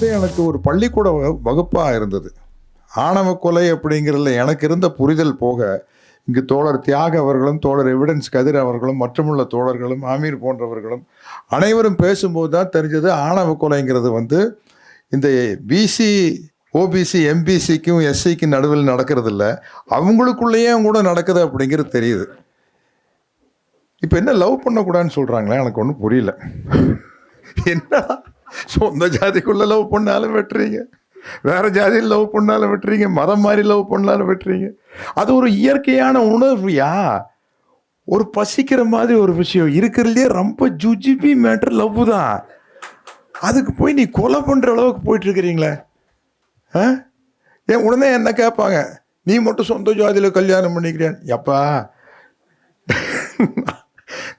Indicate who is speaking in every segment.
Speaker 1: வந்து எனக்கு ஒரு பள்ளிக்கூட வகுப்பாக இருந்தது. ஆணவ கொலை அப்படிங்கிறதுல எனக்கு இருந்த புரிதல் போக இங்கு தோழர் தியாக அவர்களும் தோழர் எவிடன்ஸ் கதிர் அவர்களும் மற்றுமுள்ள தோழர்களும் ஆமீர் போன்றவர்களும் அனைவரும் பேசும்போது தான் தெரிஞ்சது ஆணவ கொலைங்கிறது வந்து இந்த பிசி ஓபிசி எம்பிசிக்கும் எஸ்சிக்கும் நடுவில் நடக்கிறதில்ல. அவங்களுக்குள்ளேயே கூட நடக்குது அப்படிங்கிறது தெரியுது. இப்போ என்ன லவ் பண்ணக்கூடாதுன்னு சொல்கிறாங்களே எனக்கு ஒன்றும் புரியல. என்ன சொந்த ஜாதிக்குள்ள லவ் பண்ணாலும் வெட்டுறீங்க. வேற ஜாதியில் லவ் பண்ணாலும் வெட்டுறீங்க. மதம் மாதிரி லவ் பண்ணாலும் வெட்டுறீங்க. அது ஒரு இயற்கையான உணர்வுயா? ஒரு பசிக்கிற மாதிரி ஒரு விஷயம். இருக்கிறதுலே ரொம்ப ஜுஜிபி மேட்ரு லவ் தான். அதுக்கு போய் நீ கொலை பண்ணுற அளவுக்கு போயிட்டு இருக்கிறீங்களே. ஆ? ஏன் உடனே என்ன கேட்பாங்க? நீ மட்டும் சொந்த ஜாதியில் கல்யாணம் பண்ணிக்கிறேன். எப்பா?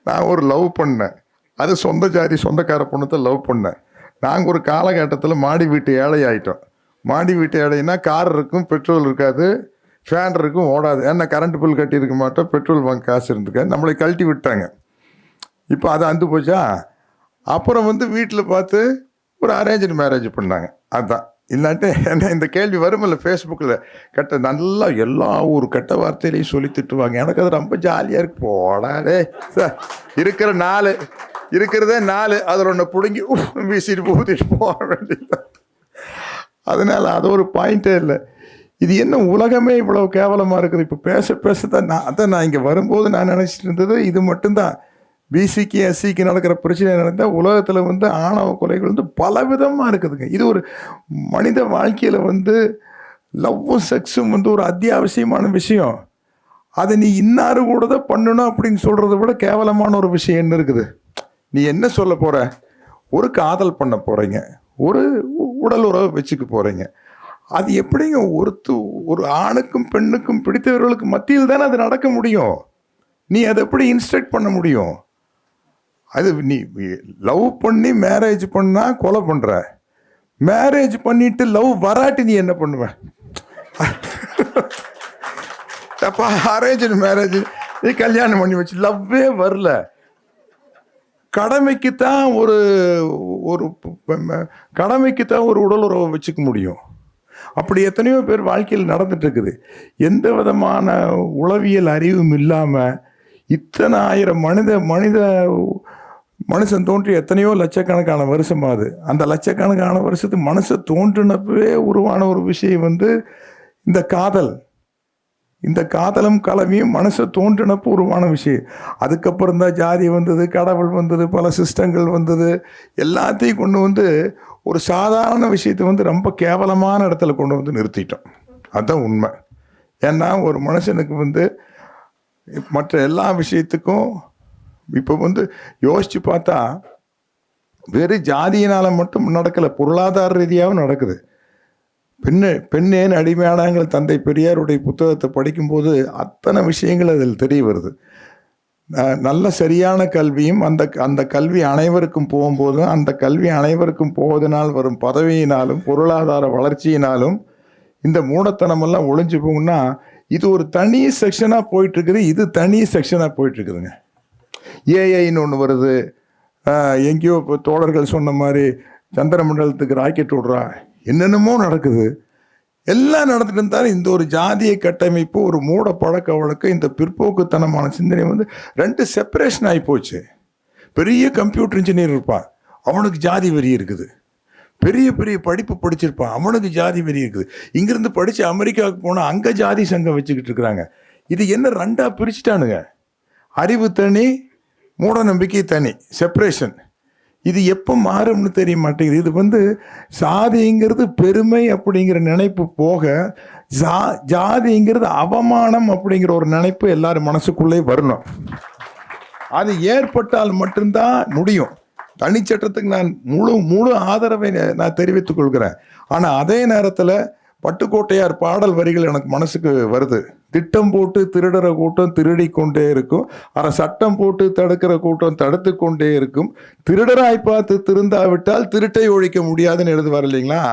Speaker 1: நான் ஒரு லவ் பண்ணேன். அது சொந்த ஜாதி சொந்தக்கார பொண்ணத்தை லவ் பண்ணேன். நாங்கள் ஒரு காலகட்டத்தில் மாடி வீட்டு ஏழை ஆகிட்டோம் மாடி வீட்டு ஏழைன்னா கார் இருக்கும் பெட்ரோல் இருக்காது ஃபேன் இருக்கும் ஓடாது. ஏன்னா கரண்ட் பில் கட்டியிருக்க மாட்டோம் பெட்ரோல் பங்க் காசு இருந்துக்க நம்மளை கழட்டி விட்டாங்க. இப்போ அது அந்து போச்சா? அப்புறம் வந்து வீட்டில் பார்த்து ஒரு அரேஞ்சு மேரேஜ் பண்ணாங்க. அதுதான் இல்லாட்டி என்ன இந்த கேள்வி வருமில்ல ஃபேஸ்புக்கில் கெட்ட நல்லா எல்லா ஒரு கெட்ட வார்த்தையிலையும் சொல்லி திட்டுவாங்க. எனக்கு அது ரொம்ப ஜாலியாக இருக்கு. போடாடே சார் இருக்கிற நாலு இருக்கிறதே நாலு அதில் ஒன்று பிடுங்கி வீசிட்டு ஊற்றிட்டு போக வேண்டியது அதனால் அது ஒரு பாயிண்டே இல்லை. இது என்ன உலகமே இவ்வளோ கேவலமாக இருக்குது? இப்போ பேச பேச தான் நான் அதான் நான் இங்கே வரும்போது நான் நினச்சிட்டு இருந்தது இது மட்டும்தான். பிசிக்கு எஸ்சிக்கு நடக்கிற பிரச்சனை நடந்தால் உலகத்தில் வந்து ஆணவ கொலைகள் வந்து பலவிதமாக இருக்குதுங்க. இது ஒரு மனித வாழ்க்கையில் வந்து லவ்வும் செக்ஸும் வந்து ஒரு அத்தியாவசியமான விஷயம். அதை நீ இன்னாரு கூட தான் பண்ணணும் அப்படின்னு சொல்கிறத விட கேவலமான ஒரு விஷயம் என்ன இருக்குது? நீ என்ன சொல்ல போகிற ஒரு காதல் பண்ண போகிறீங்க ஒரு உடல் உறவை வச்சுக்க போகிறீங்க அது எப்படிங்க ஒருத்து ஒரு ஆணுக்கும் பெண்ணுக்கும் பிடித்தவர்களுக்கு மத்தியில் தானே அது நடக்க முடியும்? நீ அதை எப்படி இன்ஸ்ட்ரக்ட் பண்ண முடியும்? அது நீ லவ் பண்ணி மேரேஜ் பண்ணா கொலை பண்ணுற மேரேஜ் பண்ணிட்டு லவ் வராட்டி நீ என்ன பண்ணுவ? தப்பா அரேஞ்ச் மேரேஜ் நீ கல்யாணம் பண்ணி வச்சு லவ்வே வரல. கடமைக்குத்தான் ஒரு ஒரு கடமைக்குத்தான் ஒரு உடல் உறவை வச்சுக்க முடியும். அப்படி எத்தனையோ பேர் வாழ்க்கையில் நடந்துட்டுருக்குது. எந்த விதமான உளவியல் அறிவும் இல்லாமல் இத்தனை ஆயிரம் மனித மனித மனுஷன் தோன்றி எத்தனையோ லட்சக்கணக்கான வருஷம் ஆகுது அந்த லட்சக்கணக்கான வருஷத்து மனுஷன் தோன்றினப்பவே உருவான ஒரு விஷயம் வந்து இந்த காதல். இந்த காதலும் கலவியும் மனசை தோன்றின பூர்வமான விஷயம். அதுக்கப்புறம் தான் ஜாதி வந்தது கடவுள் வந்தது பல சிஸ்டங்கள் வந்தது. எல்லாத்தையும் கொண்டு வந்து ஒரு சாதாரண விஷயத்தை வந்து ரொம்ப கேவலமான இடத்துல கொண்டு வந்து நிறுத்திட்டோம். அதுதான் உண்மை. ஏன்னா ஒரு மனுஷனுக்கு வந்து மற்ற எல்லா விஷயத்துக்கும் இப்போ வந்து யோசித்து பார்த்தா வெறும் ஜாதியினால் மட்டும் நடக்கலை பொருளாதார ரீதியாகவும் நடக்குது. பெண்ணு பெண்ணேன் அடிமையானாங்கள் தந்தை பெரியாருடைய புத்தகத்தை படிக்கும்போது அத்தனை விஷயங்கள் அதில் தெரிய வருது. நல்ல சரியான கல்வியும் அந்த அந்த கல்வி அனைவருக்கும் போகும்போதும் அந்த கல்வி அனைவருக்கும் போவதனால் வரும் பதவியினாலும் பொருளாதார வளர்ச்சியினாலும் இந்த மூடத்தனமெல்லாம் ஒளிஞ்சு போகும்னா இது ஒரு தனி செக்ஷனாக போயிட்டுருக்குது இது தனி செக்ஷனாக போயிட்டுருக்குதுங்க. ஏஐன்னு ஒன்று வருது. எங்கேயோ இப்போ தோழர்கள் சொன்ன மாதிரி சந்திரமண்டலத்துக்கு ராக்கெட் விடுறா. என்னென்னமோ நடக்குது. எல்லாம் நடந்துட்டு இருந்தாலும் இந்த ஒரு ஜாதிய கட்டமைப்பு ஒரு மூட பழக்க வழக்கம் இந்த பிற்போக்குத்தனமான சிந்தனை வந்து ரெண்டு செப்பரேஷன் ஆகி போச்சு. பெரிய கம்ப்யூட்டர் இன்ஜினியர் இருப்பான். அவனுக்கு ஜாதி வெறி இருக்குது. பெரிய பெரிய படிப்பு படிச்சிருப்பான். அவனுக்கு ஜாதி வெறி இருக்குது. இங்கிருந்து படித்து அமெரிக்காவுக்கு போனால் அங்கே ஜாதி சங்கம் வச்சுக்கிட்டு இருக்கிறாங்க. இது என்ன ரெண்டாக பிரிச்சுட்டானுங்க? அறிவு தனி மூட நம்பிக்கை தனி செப்பரேஷன் இது எப்போ மாறும்னு தெரிய மாட்டேங்குது. இது வந்து சாதிங்கிறது பெருமை அப்படிங்கிற நினைப்பு போக ஜா ஜாதிங்கிறது அவமானம் அப்படிங்கிற ஒரு நினைப்பு எல்லாரும் மனசுக்குள்ளே வரணும். அது ஏற்பட்டால் மட்டும்தான் முடியும். தனிச்சட்டத்துக்கு நான் முழு முழு ஆதரவை நான் தெரிவித்துக் கொள்கிறேன். ஆனால் அதே நேரத்தில் பட்டுக்கோட்டையார் பாடல் வரிகள் எனக்கு மனசுக்கு வருது. திட்டம் போட்டு திருடுற கூட்டம் திருடி கொண்டே இருக்கும். ஆனால் சட்டம் போட்டு தடுக்கிற கூட்டம் தடுத்து கொண்டே இருக்கும். திருடராய் பார்த்து திருந்தாவிட்டால் திருட்டை ஒழிக்க முடியாதுன்னு எழுதுவார் இல்லைங்களா?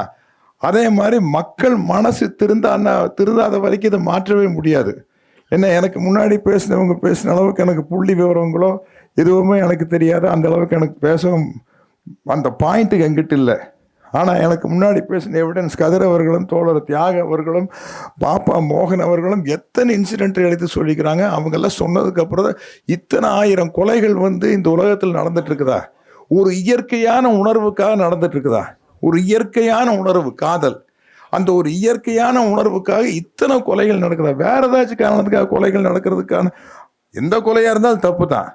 Speaker 1: அதே மாதிரி மக்கள் மனசு திருந்தான்னா திருந்தாத வரைக்கும் இதை மாற்றவே முடியாது. என்ன எனக்கு முன்னாடி பேசினவங்க பேசின அளவுக்கு எனக்கு புள்ளி விவரங்களோ எதுவுமே எனக்கு தெரியாது. அந்த அளவுக்கு எனக்கு பேசவும் அந்த பாயிண்ட்டுக்கு எங்கிட்ட இல்லை. ஆனால் எனக்கு முன்னாடி பேசின எவிடன்ஸ் கதிர் அவர்களும் தோழர் தியாக அவர்களும் பாப்பா மோகன் அவர்களும் எத்தனை இன்சிடென்ட் எடுத்து சொல்லிக்கிறாங்க? அவங்கெல்லாம் சொன்னதுக்கப்புறம் இத்தனை ஆயிரம் கொலைகள் வந்து இந்த உலகத்தில் நடந்துட்டுருக்குதா ஒரு இயற்கையான உணர்வுக்காக நடந்துட்டுருக்குதா ஒரு இயற்கையான உணர்வு காதல். அந்த ஒரு இயற்கையான உணர்வுக்காக இத்தனை கொலைகள் நடக்குதா? வேறு ஏதாச்சும் காரணத்துக்காக கொலைகள் நடக்கிறதுக்கான எந்த கொலையாக இருந்தாலும் தப்பு தான்.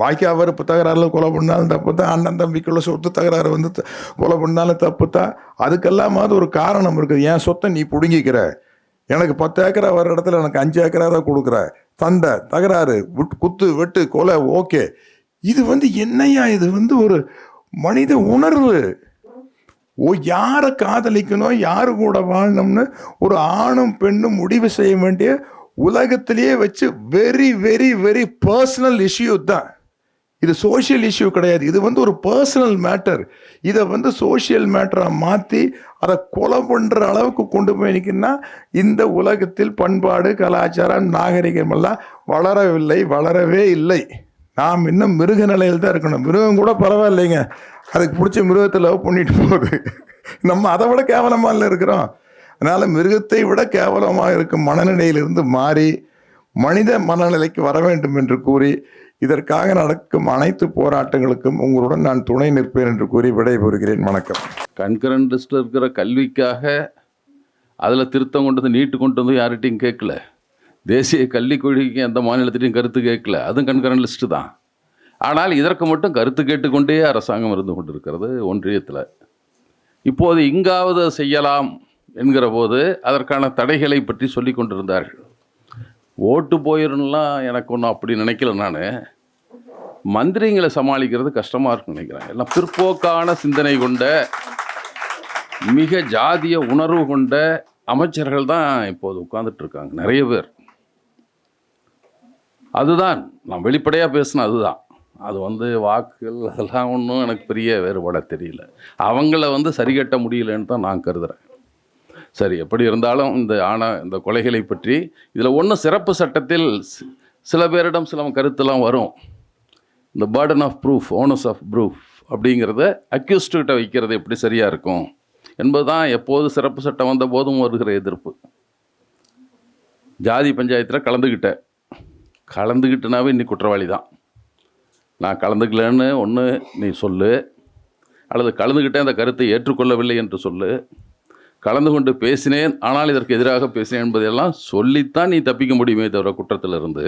Speaker 1: வாய்க்கா இப்போ தகராறுல கொலை பண்ணாலும் தப்பு தான் அண்ணன் தம்பிக்குள்ள சொத்து தகராறு வந்து த- கொலை பண்ணாலும் தப்பு தான் அதுக்கெல்லாமாவது ஒரு காரணம் இருக்குது என் சொத்தை நீ பிடுங்கிக்கிற. எனக்கு பத்து ஏக்கரா வர இடத்துல எனக்கு அஞ்சு ஏக்கரா தான் கொடுக்குற. சண்டை தகராறு விட்டு குத்து வெட்டு கொலை ஓகே. இது வந்து என்னையா இது வந்து ஒரு மனித உணர்வு. ஓ யாரை காதலிக்கணும் யாரு கூட வாழணும்னு ஒரு ஆணும் பெண்ணும் முடிவு செய்ய வேண்டிய உலகத்திலேயே வச்சு very very very personal issue தான். இது சோஷியல் இஷ்யூ கிடையாது. இது வந்து ஒரு பர்சனல் மேட்டர் இதை வந்து சோஷியல் மேட்டராக மாற்றி அதை கொலை பண்ணுற அளவுக்கு கொண்டு போய் நிற்குன்னா இந்த உலகத்தில் பண்பாடு கலாச்சாரம் நாகரிகம் எல்லாம் வளரவில்லை வளரவே இல்லை. நாம் இன்னும் மிருக நிலையில் தான் இருக்கணும். மிருகம் கூட பரவாயில்லைங்க. அதுக்கு பிடிச்ச மிருகத்தை லவ் பண்ணிட்டு போகுது. நம்ம அதை விட கேவலமாக இருக்கிறோம். அதனால் மிருகத்தை விட கேவலமாக இருக்கும் மனநிலையிலிருந்து மாறி மனித மனநிலைக்கு வர வேண்டும் என்று கூறி இதற்காக நடக்கும் அனைத்து போராட்டங்களுக்கும் உங்களுடன் நான் துணை நிற்பேன் என்று கூறி விடைபெறுகிறேன். வணக்கம்.
Speaker 2: கண்கரண்ட் லிஸ்ட்டில் இருக்கிற கல்விக்காக அதில் திருத்தம் கொண்டு வந்து நீட்டு கொண்டு வந்து யார்கிட்டையும் கேட்கல. தேசிய கல்விக் கொள்கைக்கு எந்த மாநிலத்திலையும் கருத்து கேட்கல. அதுவும் கண்கரண்ட் லிஸ்ட்டு தான். ஆனால் இதற்கு மட்டும் கருத்து கேட்டுக்கொண்டே அரசாங்கம் இருந்து கொண்டிருக்கிறது ஒன்றியத்தில். இப்போது இங்காவது செய்யலாம் என்கிற போது அதற்கான தடைகளை பற்றி சொல்லி கொண்டிருந்தார்கள். ஓட்டு போயிருந்தெல்லாம் எனக்கு ஒன்றும் அப்படி நினைக்கல நான். மந்திரிங்களை சமாளிக்கிறது கஷ்டமாக இருக்குன்னு நினைக்கிறேன். எல்லாம் பிற்போக்கான சிந்தனை கொண்ட மிக ஜாதிய உணர்வு கொண்ட அமைச்சர்கள் தான் இப்போது உட்காந்துட்டு இருக்காங்க. நிறைய பேர். அதுதான். நான் வெளிப்படையாக பேசின அதுதான். அது வந்து வாக்குகள் அதெல்லாம் ஒன்றும் எனக்கு பெரிய வேறுபாட தெரியல. அவங்கள வந்து சரிகட்ட முடியலன்னு தான் நான் கருதுகிறேன் சரி எப்படி இருந்தாலும் இந்த ஆண இந்த கொலைகளை பற்றி இதில் ஒன்றும் சிறப்பு சட்டத்தில் சில பேரிடம் சில கருத்தெல்லாம் வரும். இந்த burden of proof onus of proof அப்படிங்கிறத அக்யூஸ்டுகிட்ட வைக்கிறது எப்படி சரியாக இருக்கும்? என்பதுதான் எப்போது சிறப்பு சட்டம் வந்த போதும் வருகிற எதிர்ப்பு. ஜாதி பஞ்சாயத்தில் கலந்துக்கிட்டேன் கலந்துக்கிட்டனாவே இன்னி குற்றவாளி தான் நான் கலந்துக்கலன்னு ஒன்று நீ சொல்லு. அல்லது கலந்துக்கிட்டேன் அந்த கருத்தை ஏற்றுக்கொள்ளவில்லை என்று சொல்லு. கலந்து கொண்டு பேசினேன் ஆனால் இதற்கு எதிராக பேசினேன் என்பதையெல்லாம் சொல்லித்தான் நீ தப்பிக்க முடியுமே தவிர குற்றத்திலிருந்து.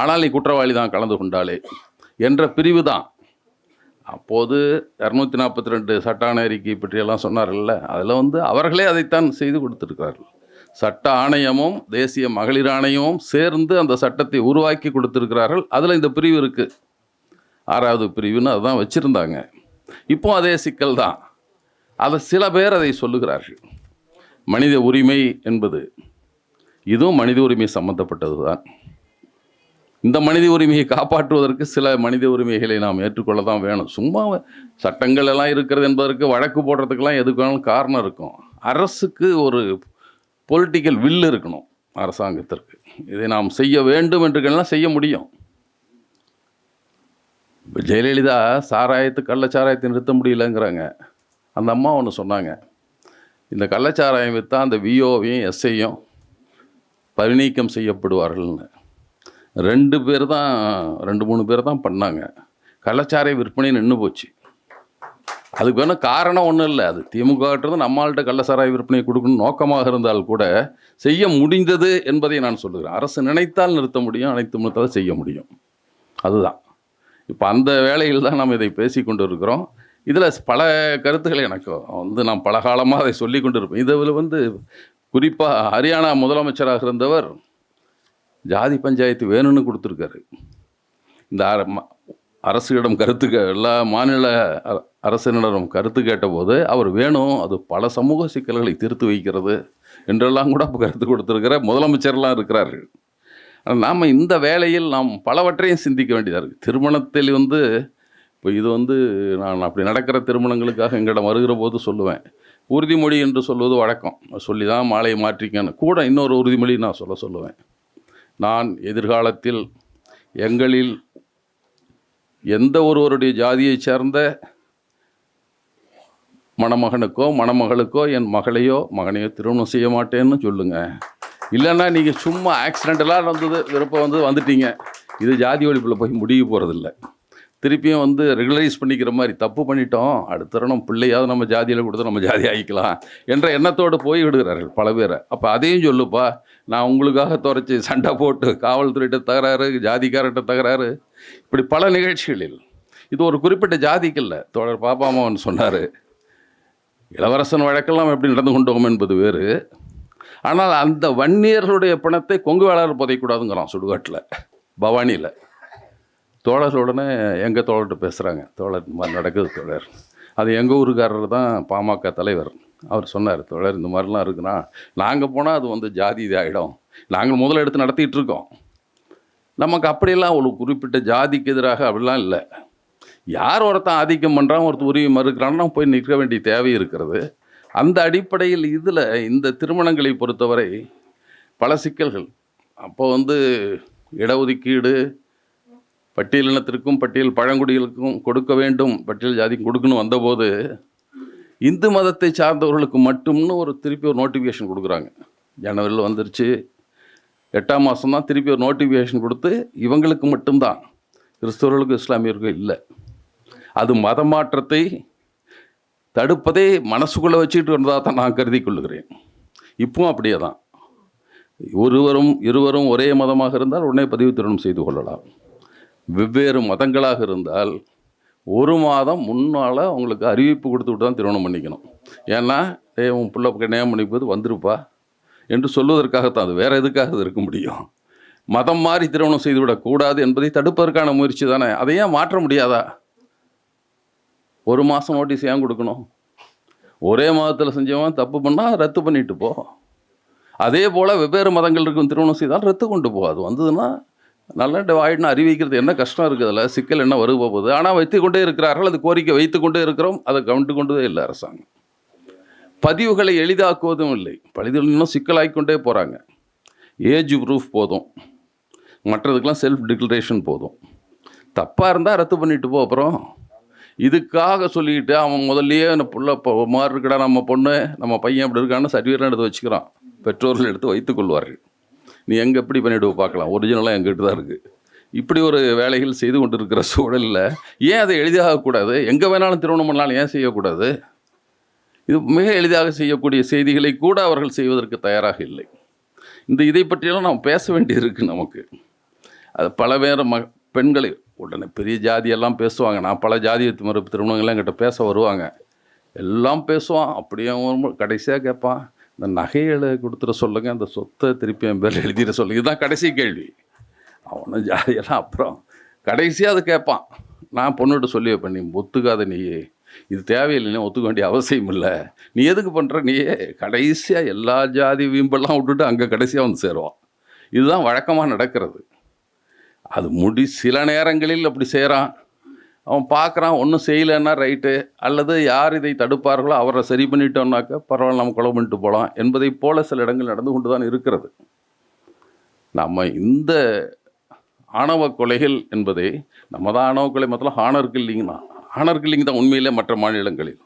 Speaker 2: ஆனால் நீ குற்றவாளி தான் கலந்து கொண்டாலே என்ற பிரிவு தான் அப்போது இரநூத்தி நாற்பத்தி ரெண்டு சட்ட ஆணையறிக்கை பற்றியெல்லாம் சொன்னார்கள்ல அதில் வந்து அவர்களே அதைத்தான் செய்து கொடுத்துருக்கிறார்கள். சட்ட ஆணையமும் தேசிய மகளிர் ஆணையமும் சேர்ந்து அந்த சட்டத்தை உருவாக்கி கொடுத்துருக்கிறார்கள். அதில் இந்த பிரிவு இருக்குது ஆறாவது பிரிவுன்னு அதுதான் வச்சுருந்தாங்க. இப்போ அதே சிக்கல் தான் அதை சில பேர் அதை சொல்லுகிறார்கள். மனித உரிமை என்பது இதுவும் மனித உரிமை சம்பந்தப்பட்டது தான் இந்த மனித உரிமையை காப்பாற்றுவதற்கு சில மனித உரிமைகளை நாம் ஏற்றுக்கொள்ள தான் வேணும். சும்மா சட்டங்கள் எல்லாம் இருக்கிறது என்பதற்கு வழக்கு போடுறதுக்கெல்லாம் எதுக்கு வேணாலும் காரணம் இருக்கும். அரசுக்கு ஒரு பொலிட்டிக்கல் வில் இருக்கணும் அரசாங்கத்திற்கு. இதை நாம் செய்ய வேண்டும் என்றுக்கெல்லாம் செய்ய முடியும். இப்போ ஜெயலலிதா சாராயத்து கள்ளச்சாராயத்தை நிறுத்த முடியலங்கிறாங்க. அந்த அம்மா ஒன்று சொன்னாங்க. இந்த கள்ளச்சாராயம் விற்றா அந்த விஓவையும் எஸ்ஐயும் பரிநீக்கம் செய்யப்படுவார்கள்னு. ரெண்டு பேர் தான் ரெண்டு மூணு பேர் தான் பண்ணாங்க. கள்ளச்சாராய விற்பனை நின்று போச்சு. அதுக்கு வேணும் காரணம் ஒன்றும் இல்லை. அது திமுகன்றது நம்மள்கிட்ட கள்ளச்சாராய விற்பனை கொடுக்கணும் நோக்கமாக இருந்தால் கூட செய்ய முடிந்தது என்பதை நான் சொல்லுகிறேன். அரசு நினைத்தால் நிறுத்த முடியும் அனைத்து நிறுத்தால் செய்ய முடியும். அதுதான். இப்போ அந்த வேலையில் தான் நாம் இதை பேசி கொண்டு இருக்கிறோம். இதில் பல கருத்துக்கள் எனக்கு வந்து நான் பல காலமாக அதை சொல்லி கொண்டு இருப்பேன் இதில் வந்து குறிப்பாக ஹரியானா முதலமைச்சராக இருந்தவர் ஜாதி பஞ்சாயத்து வேணும்னு கொடுத்துருக்காரு. இந்த ம- அரசிடம் கருத்து எல்லா மாநில அ- அரசினரிடம் கருத்து கேட்டபோது அவர் வேணும் அது பல சமூக சிக்கல்களை தீர்த்து வைக்கிறது என்றெல்லாம் கூட இப்போ கருத்து கொடுத்துருக்கிற முதலமைச்சர்லாம் இருக்கிறார்கள். நாம் இந்த வேலையில் நாம் பலவற்றையும் சிந்திக்க வேண்டியதாக இருக்குது திருமணத்தில் வந்து இப்போ இது வந்து நான் அப்படி நடக்கிற திருமணங்களுக்காக எங்களிடம் வருகிற போது சொல்லுவேன். உறுதிமொழி என்று சொல்வது வழக்கம். சொல்லி தான் மாலையை மாற்றிக்கன்னு. கூட இன்னொரு உறுதிமொழி நான் சொல்ல சொல்லுவேன். நான் எதிர்காலத்தில் எங்களில் எந்த ஒருவருடைய ஜாதியைச் சேர்ந்த மணமகனுக்கோ மணமகளுக்கோ என் மகளையோ மகனையோ திருமணம் செய்ய மாட்டேன்னு சொல்லுங்க. இல்லைன்னா நீங்கள் சும்மா ஆக்சிடென்டலாக வந்தது விருப்பம் வந்து வந்துட்டீங்க. இது ஜாதி ஒழிப்பில் போய் முடிய போகிறதில்ல திருப்பியும் வந்து ரெகுலரைஸ் பண்ணிக்கிற மாதிரி தப்பு பண்ணிட்டோம் அடுத்த தருணம் பிள்ளையாவது நம்ம ஜாதியில் கொடுத்து நம்ம ஜாதி ஆகிக்கலாம் என்ற எண்ணத்தோடு போய் விடுகிறார்கள் பல பேரை. அப்போ அதையும் சொல்லுப்பா நான் உங்களுக்காக துறைச்சி சண்டை போட்டு காவல்துறையிட்ட தகராறு ஜாதிக்காரர்கிட்ட தகராறு இப்படி பல நிகழ்ச்சிகளில். இது ஒரு குறிப்பிட்ட ஜாதிக்கு இல்லை தோழர் பாப்பாமாவன் சொன்னார் இளவரசன் வழக்கெல்லாம் எப்படி நடந்து கொண்டோம் என்பது வேறு. ஆனால் அந்த வன்னியர்களுடைய பிணத்தை கொங்கு வேளாளர் புதைக்கூடாதுங்கிறான் சுடுகாட்டில் பவானியில். தோழர் உடனே எங்கள் தோழர்கிட்ட பேசுகிறாங்க தோழர் இந்த மாதிரி நடக்குது தோழர். அது எங்கள் ஊருக்காரர் தான் பாமக தலைவர். அவர் சொன்னார் தோழர் இந்த மாதிரிலாம் இருக்குன்னா நாங்கள் போனால் அது வந்து ஜாதி இதாகிடும் நாங்கள் முதல்ல எடுத்து நடத்திட்டு இருக்கோம். நமக்கு அப்படியெல்லாம் ஒரு குறிப்பிட்ட ஜாதிக்கு எதிராக அப்படிலாம் இல்லை. யார் ஒருத்தன் ஆதிக்கம் பண்ணுறான் ஒருத்தர் உரிமை மறுக்கிறான்னா போய் நிற்க வேண்டிய தேவை இருக்கிறது. அந்த அடிப்படையில் இதில் இந்த திருமணங்களை பொறுத்தவரை பல சிக்கல்கள். அப்போ வந்து இடஒதுக்கீடு பட்டியலினத்திற்கும் பட்டியல் பழங்குடிகளுக்கும் கொடுக்க வேண்டும். பட்டியல் ஜாதிக்கும் கொடுக்கணும் வந்தபோது இந்து மதத்தை சார்ந்தவர்களுக்கு மட்டும்னு ஒரு திருப்பி ஒரு நோட்டிஃபிகேஷன் கொடுக்குறாங்க. ஜனவரியில் வந்துருச்சு. எட்டாம் மாதம் தான் திருப்பி ஒரு நோட்டிஃபிகேஷன் கொடுத்து இவங்களுக்கு மட்டும்தான். கிறிஸ்தவர்களுக்கும் இஸ்லாமியர்களுக்கும் இல்லை. அது மத மாற்றத்தை தடுப்பதே மனசுக்குள்ளே வச்சுக்கிட்டு வந்ததாக தான் நான் கருதி கொள்ளுகிறேன் இப்பவும் அப்படியே தான் ஒருவரும் இருவரும் ஒரே மதமாக இருந்தால் உடனே பதிவு திருமணம் செய்து கொள்ளலாம். வெவ்வேறு மதங்களாக இருந்தால் ஒரு மாதம் முன்னால் அவங்களுக்கு அறிவிப்பு கொடுத்துட்டு தான் திருமணம் பண்ணிக்கணும். ஏன்னா ஏ உன் பிள்ளை கல்யாணம் பண்ணிப்போது வந்துருப்பா என்று சொல்வதற்காகத்தான் அது. வேறு எதுக்காக அது இருக்க முடியும்? மதம் மாறி திருமணம் செய்துவிடக்கூடாது என்பதை தடுப்பதற்கான முயற்சி தானே? அதை ஏன் மாற்ற முடியாதா? ஒரு மாதம் நோட்டீஸ் ஏன் கொடுக்கணும்? ஒரே மாதத்தில் செஞ்சவன் தப்பு பண்ணால் ரத்து பண்ணிட்டு போ. அதே போல் வெவ்வேறு மதங்கள் இருக்கும் திருமணம் செய்தால் ரத்து கொண்டு போ. அது வந்ததுன்னா நல்ல ஆயிடுன்னு அறிவிக்கிறது என்ன கஷ்டம் இருக்குது அதில்? சிக்கல் என்ன வருக போகுது? ஆனால் வைத்து கொண்டே இருக்கிறார்கள் அது கோரிக்கை வைத்து கொண்டே இருக்கிறோம் அதை கவனித்து கொண்டே இல்லை அரசாங்கம். பதிவுகளை எளிதாக்குவதும் இல்லை. பதிவுகள் இன்னும் சிக்கலாகிக் கொண்டே போகிறாங்க ஏஜ் ப்ரூஃப் போதும். மற்றதுக்கெலாம் செல்ஃப் டிக்ளரேஷன் போதும். தப்பாக இருந்தால் ரத்து பண்ணிட்டு போ அப்புறம். இதுக்காக சொல்லிக்கிட்டு அவன் முதல்லையே அந்த புள்ள மாதிரி இருக்கடா நம்ம பொண்ணு நம்ம பையன் அப்படி இருக்கான்னு சர்டிஃபிகேட் எடுத்து வச்சுக்கிறான். பெற்றோர்கள் எடுத்து வைத்துக்கொள்வார்கள் கொள்வார்கள். நீ எங்கே எப்படி பண்ணிவிடுவோம் பார்க்கலாம். ஒரிஜினலாக எங்கிட்ட தான் இருக்குது இப்படி ஒரு வேலைகள் செய்து கொண்டு இருக்கிற சூழலில் ஏன் அதை எளிதாகக்கூடாது எங்கே வேணாலும் திருமணம் பண்ணாலும் ஏன் செய்யக்கூடாது? இது மிக எளிதாக செய்யக்கூடிய செய்திகளை கூட அவர்கள் செய்வதற்கு தயாராக இல்லை. இந்த இதை பற்றியெல்லாம் நாம் பேச வேண்டியிருக்கு நமக்கு. அது பல பேர் ம பெண்களை உடனே பெரிய ஜாதியெல்லாம் பேசுவாங்க. நான் பல ஜாதி மறுப்பு திருமணங்கள்லாம் என்கிட்ட பேச வருவாங்க. எல்லாம் பேசுவான். அப்படியே கடைசியாக கேட்பான். இந்த நகைகளை கொடுத்துட சொல்லுங்க அந்த சொத்தை திருப்பி என் பேர் எழுதிட சொல்லுங்க. இதுதான் கடைசி கேள்வி. அவனும் ஜாலியெல்லாம் அப்புறம் கடைசியாக அது கேட்பான். நான் பொண்ணுகிட்ட சொல்லி வைப்பேன் நீ ஒத்துக்காத நீயே. இது தேவையில்லைன்னு ஒத்துக்க வேண்டிய அவசியம் இல்லை. நீ எதுக்கு பண்ணுற நீயே கடைசியாக எல்லா ஜாதி வீம்பெல்லாம் விட்டுட்டு அங்கே கடைசியாக வந்து சேருவான். இதுதான் வழக்கமாக நடக்கிறது. அது முடி சில நேரங்களில் அப்படி செய்கிறான் அவன் பார்க்குறான் ஒன்றும் செய்யலைன்னா ரைட்டு. அல்லது யார் இதை தடுப்பார்களோ அவரை சரி பண்ணிட்டோம்னாக்க பரவாயில்ல நம்ம கொலை பண்ணிட்டு போகலாம் என்பதைப் போல சில இடங்கள் நடந்து கொண்டு தான் இருக்கிறது. நம்ம இந்த ஆணவ கொலைகள் என்பதை நம்ம தான் ஆணவ கொலை மொத்தம் ஹானர் கில்லிங்னா தான் ஹானர் கில்லிங் தான் உண்மையிலே மற்ற மாநிலங்களில்.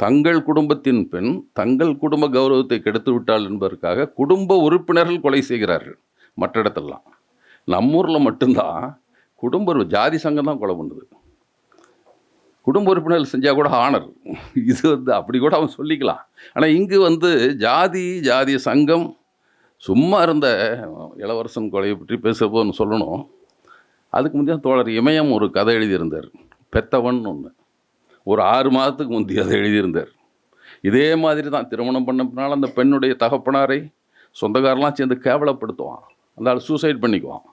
Speaker 2: தங்கள் குடும்பத்தின் பெண் தங்கள் குடும்ப கௌரவத்தை கெடுத்து விட்டாள் என்பதற்காக குடும்ப உறுப்பினர்கள் கொலை செய்கிறார்கள் மற்ற இடத்தெல்லாம். நம்மூரில் மட்டும்தான் குடும்ப ஜாதி சங்கம் தான் கொலை பண்ணுது. குடும்ப உறுப்பினர்கள் செஞ்சால் கூட ஆனர். இது வந்து அப்படி கூட அவன் சொல்லிக்கலாம். ஆனால் இங்கு வந்து ஜாதி ஜாதிய சங்கம் சும்மா இருந்த இளவரசன் கொலையை பற்றி பேசப்போன்னு சொல்லணும். அதுக்கு முந்தைய தோழர் இமயம் ஒரு கதை எழுதியிருந்தார். பெத்தவன் ஒன்று ஒரு ஆறு மாதத்துக்கு முந்தைய அதை எழுதியிருந்தார். இதே மாதிரி தான் திருமணம் பண்ண பின்னால் அந்த பெண்ணுடைய தகப்பனாரை சொந்தக்காரெலாம் சேர்ந்து கேவலப்படுத்துவான். அந்த ஆள் சூசைட் பண்ணிக்குவான்.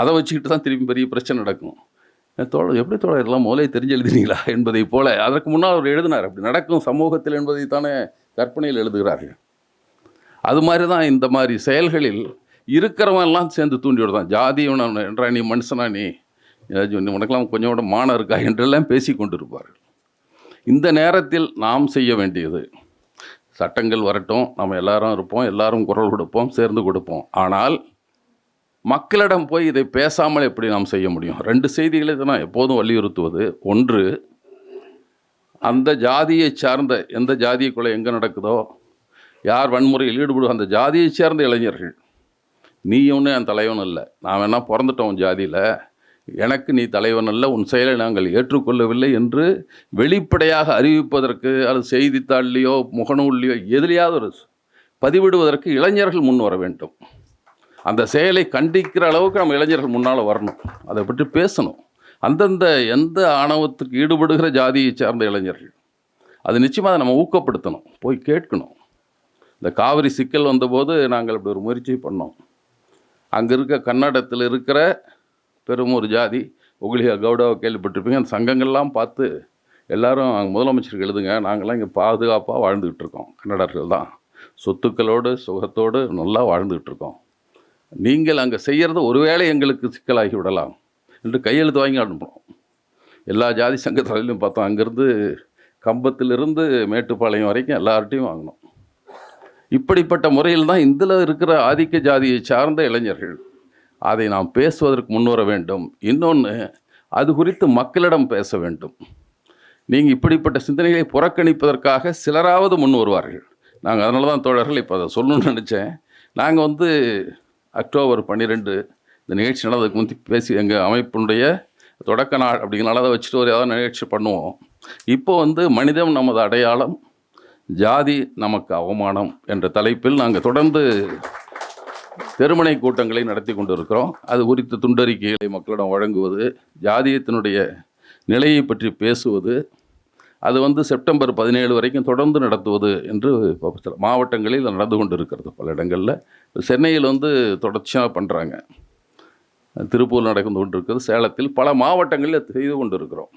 Speaker 2: அதை வச்சுக்கிட்டு தான் திரும்பி பெரிய பிரச்சனை நடக்கும். தோழர் எப்படி தோழர் எல்லாம் முதலே தெரிஞ்சு எழுதினீங்களா என்பதை போல? அதற்கு முன்னால் அவர் எழுதினார் அப்படி நடக்கும் சமூகத்தில் என்பதை தானே கற்பனையில் எழுதுகிறார்கள். அது மாதிரி தான் இந்த மாதிரி செயல்களில் இருக்கிறவன்லாம் சேர்ந்து தூண்டி விடுதான் ஜாதி என்றா நீ மனுஷனா நீ? ஏதாச்சும் நீ உனக்கெல்லாம் கொஞ்சம் கூட மானம் இருக்கா? என்றெல்லாம் பேசி கொண்டிருப்பார்கள். இந்த நேரத்தில் நாம் செய்ய வேண்டியது சட்டங்கள் வரட்டும் நம்ம எல்லாரும் இருப்போம் எல்லாரும் குரல் கொடுப்போம் சேர்ந்து கொடுப்போம். ஆனால் மக்களிடம் போய் இதை பேசாமல் எப்படி நாம் செய்ய முடியும்? ரெண்டு செய்திகளை தான் நான் எப்போதும் வலியுறுத்துவது. ஒன்று அந்த ஜாதியை சார்ந்த எந்த ஜாதிய கொலை எங்கே நடக்குதோ யார் வன்முறையில் ஈடுபடுவோம் அந்த ஜாதியை சேர்ந்த இளைஞர்கள். நீ என் தலைவன் இல்லை நான் வேணால் பிறந்துட்டோம் உன் ஜாதியில். எனக்கு நீ தலைவன் அல்ல. உன் செயலை நாங்கள் ஏற்றுக்கொள்ளவில்லை என்று வெளிப்படையாக அறிவிப்பதற்கு அது செய்தித்தாள்லையோ முகநூல்லையோ எதிலையாவது ஒரு பதிவிடுவதற்கு இளைஞர்கள் முன் வர வேண்டும். அந்த செயலை கண்டிக்கிற அளவுக்கு நம்ம இளைஞர்கள் முன்னால் வரணும். அதை பற்றி பேசணும். அந்தந்த எந்த ஆணவத்துக்கு ஈடுபடுகிற ஜாதியை சார்ந்த இளைஞர்கள் அது நிச்சயமாக அதை நம்ம ஊக்கப்படுத்தணும். போய் கேட்கணும். இந்த காவிரி சிக்கல் வந்தபோது நாங்கள் இப்படி ஒரு முயற்சி பண்ணோம். அங்கே இருக்க கன்னடத்தில் இருக்கிற பெரும் ஒரு ஜாதி உகுலியா கவுடாவை கேள்விப்பட்டிருப்பீங்க. அந்த சங்கங்கள்லாம் பார்த்து எல்லாரும் அங்கே முதலமைச்சருக்கு எழுதுங்க நாங்கள்லாம் இங்கே பாதுகாப்பாக வாழ்ந்துக்கிட்டு இருக்கோம். கன்னடர்கள் தான் சொத்துக்களோடு சுகத்தோடு நல்லா வாழ்ந்துக்கிட்டு இருக்கோம். நீங்கள் அங்கே செய்கிறது ஒருவேளை எங்களுக்கு சிக்கலாகி விடலாம் என்று கையெழுத்து வாங்கி அனுப்பணும் எல்லா ஜாதி சங்க தலையிலும் பார்த்தோம். அங்கேருந்து கம்பத்திலிருந்து மேட்டுப்பாளையம் வரைக்கும் எல்லார்ட்டையும் வாங்கினோம். இப்படிப்பட்ட முறையில் தான் இதில் இருக்கிற ஆதிக்க ஜாதியை சார்ந்த இளைஞர்கள் அதை நாம் பேசுவதற்கு முன்வர வேண்டும். இன்னொன்று அது குறித்து மக்களிடம் பேச வேண்டும். நீங்கள் இப்படிப்பட்ட சிந்தனைகளை புறக்கணிப்பதற்காக சிலராவது முன் வருவார்கள் நாங்கள் அதனால தான் தோழர்கள் இப்போ அதை சொல்லணும்னு நினச்சேன். நாங்கள் வந்து அக்டோபர் பன்னிரெண்டு இந்த நிகழ்ச்சி நடந்ததுக்கு முந்தி பேசி எங்கள் அமைப்பினுடைய தொடக்க நாள் அப்படிங்கிறனால அதை வச்சுட்டு ஒரு ஏதாவது நிகழ்ச்சி பண்ணுவோம். இப்போ வந்து மனிதம் நமது அடையாளம் ஜாதி நமக்கு அவமானம் என்ற தலைப்பில் நாங்கள் தொடர்ந்து தெருமனை கூட்டங்களை நடத்தி கொண்டிருக்கிறோம். அது குறித்து துண்டறிக்கைகளை மக்களிடம் வழங்குவது ஜாதியத்தினுடைய நிலையை பற்றி பேசுவது அது வந்து செப்டம்பர் பதினேழு வரைக்கும் தொடர்ந்து நடத்துவது என்று இப்போ சில மாவட்டங்களில் நடந்து கொண்டு இருக்கிறது பல இடங்களில் சென்னையில் வந்து தொடர்ச்சியாக பண்ணுறாங்க திருப்பூர் நடந்து கொண்டிருக்கிறது. சேலத்தில் பல மாவட்டங்களில் செய்து கொண்டு இருக்கிறோம்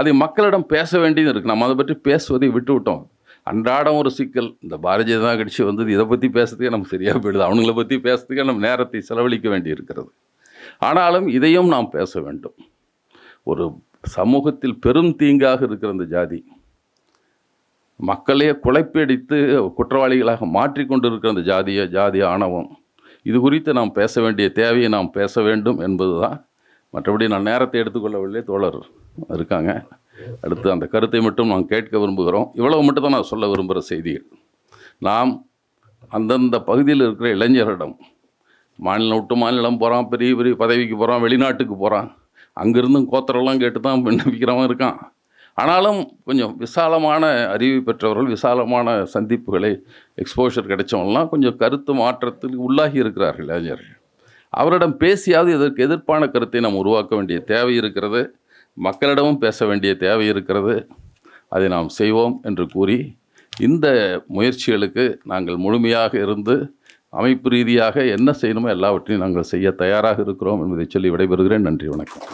Speaker 2: அதை மக்களிடம் பேச வேண்டியது இருக்குது நம்ம அதை பற்றி பேசுவதை விட்டுவிட்டோம் அன்றாடம் ஒரு சிக்கல். இந்த பாரதிய ஜனதா கட்சி வந்தது இதை பற்றி பேசுறதுக்கே நமக்கு சரியாக போயிடுது. அவங்கள பற்றி பேசுறதுக்கே நம்ம நேரத்தை செலவழிக்க வேண்டி இருக்கிறது ஆனாலும் இதையும் நாம் பேச வேண்டும். ஒரு சமூகத்தில் பெரும் தீங்காக இருக்கிற இந்த ஜாதி மக்களையே குழைப்பிடித்து குற்றவாளிகளாக மாற்றிக்கொண்டு இருக்கிற அந்த ஜாதிய ஜாதி ஆணவம் இது குறித்து நாம் பேச வேண்டிய தேவையை நாம் பேச வேண்டும் என்பது தான் மற்றபடி நான் நேரத்தை எடுத்துக்கொள்ளவில்லை தோழர் இருக்காங்க. அடுத்து அந்த கருத்தை மட்டும் நாம் கேட்க விரும்புகிறோம். இவ்வளவு மட்டும் தான் நான் சொல்ல விரும்புகிற செய்திகள். நாம் அந்தந்த பகுதியில் இருக்கிற இளைஞர்களிடம் மாநிலம் விட்டு மாநிலம் போகிறான் பெரிய பெரிய பதவிக்கு போகிறான் வெளிநாட்டுக்கு போகிறான் அங்கேருந்தும் கோத்திரம்லாம் கேட்டு தான் விண்ணப்பிக்கிறவன் இருக்கான். ஆனாலும் கொஞ்சம் விசாலமான அறிவு பெற்றவர்கள் விசாலமான சந்திப்புகளை எக்ஸ்போஷர் கிடைச்சவங்கலாம் கொஞ்சம் கருத்து மாற்றத்தில் உள்ளாகி இருக்கிறார்கள் இளைஞர்கள். அவரிடம் பேசியாவது இதற்கு எதிர்ப்பான கருத்தை நாம் உருவாக்க வேண்டிய தேவை இருக்கிறது. மக்களிடமும் பேச வேண்டிய தேவை இருக்கிறது. அதை நாம் செய்வோம் என்று கூறி இந்த முயற்சிகளுக்கு நாங்கள் முழுமையாக இருந்து அமைப்பு ரீதியாக என்ன செய்யணுமோ எல்லாவற்றையும் நாங்கள் செய்ய தயாராக இருக்கிறோம் என்பதை சொல்லி விடைபெறுகிறேன். நன்றி வணக்கம்.